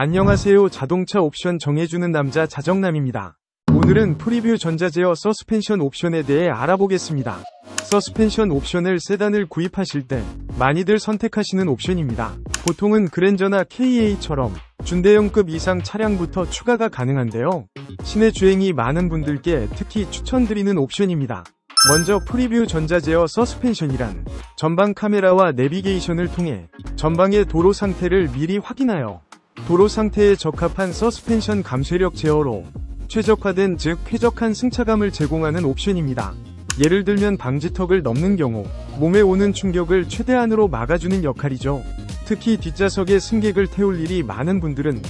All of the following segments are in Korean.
안녕하세요. 자동차 옵션 정해주는 남자 자정남입니다. 오늘은 프리뷰 전자제어 서스펜션 옵션에 대해 알아보겠습니다. 서스펜션 옵션을 세단을 구입하실 때 많이들 선택하시는 옵션입니다. 보통은 그랜저나 KA처럼 준대형급 이상 차량부터 추가가 가능한데요. 시내 주행이 많은 분들께 특히 추천드리는 옵션입니다. 먼저 프리뷰 전자제어 서스펜션이란 전방 카메라와 내비게이션을 통해 전방의 도로 상태를 미리 확인하여 도로 상태에 적합한 서스펜션 감쇄력 제어로 최적화된 즉 쾌적한 승차감을 제공하는 옵션입니다. 예를 들면 방지턱을 넘는 경우 몸에 오는 충격을 최대한으로 막아주는 역할이죠. 특히 뒷좌석에 승객을 태울 일이 많은 분들은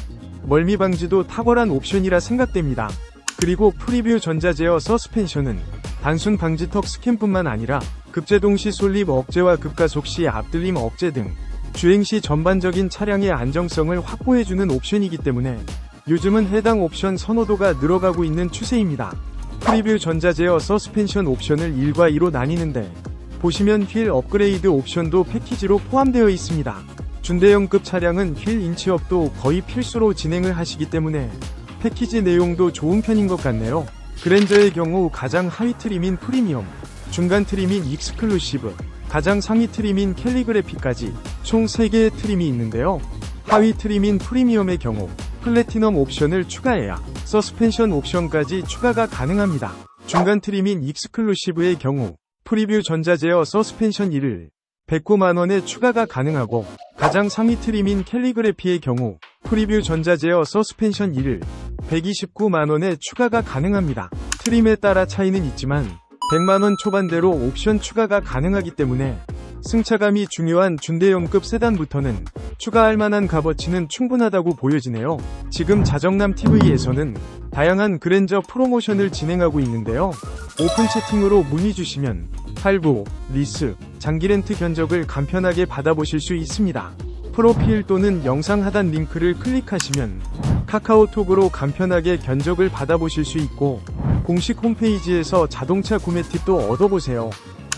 멀미 방지도 탁월한 옵션이라 생각됩니다. 그리고 프리뷰 전자제어 서스펜션은 단순 방지턱 스캔뿐만 아니라 급제동 시 솔립 억제와 급가속 시 앞들림 억제 등 주행 시 전반적인 차량의 안정성을 확보해주는 옵션이기 때문에 요즘은 해당 옵션 선호도가 늘어가고 있는 추세입니다. 프리뷰 전자제어 서스펜션 옵션을 1과 2로 나뉘는데 보시면 휠 업그레이드 옵션도 패키지로 포함되어 있습니다. 준대형급 차량은 휠 인치업도 거의 필수로 진행을 하시기 때문에 패키지 내용도 좋은 편인 것 같네요. 그랜저의 경우 가장 하위 트림인 프리미엄, 중간 트림인 익스클루시브, 가장 상위 트림인 캘리그래피까지 총 3개의 트림이 있는데요. 하위 트림인 프리미엄의 경우 플래티넘 옵션을 추가해야 서스펜션 옵션까지 추가가 가능합니다. 중간 트림인 익스클루시브의 경우 프리뷰 전자제어 서스펜션 1을 109만원에 추가가 가능하고 가장 상위 트림인 캘리그래피의 경우 프리뷰 전자제어 서스펜션 1을 129만원에 추가가 가능합니다. 트림에 따라 차이는 있지만 100만원 초반대로 옵션 추가가 가능하기 때문에 승차감이 중요한 준대형급 세단부터는 추가할 만한 값어치는 충분하다고 보여지네요. 지금 자정남 TV에서는 다양한 그랜저 프로모션을 진행하고 있는데요. 오픈 채팅으로 문의 주시면 할부, 리스, 장기 렌트 견적을 간편하게 받아보실 수 있습니다. 프로필 또는 영상 하단 링크를 클릭하시면 카카오톡으로 간편하게 견적을 받아보실 수 있고 공식 홈페이지에서 자동차 구매 팁도 얻어보세요.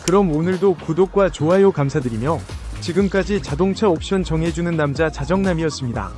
그럼 오늘도 구독과 좋아요 감사드리며 지금까지 자동차 옵션 정해주는 남자 자정남이었습니다.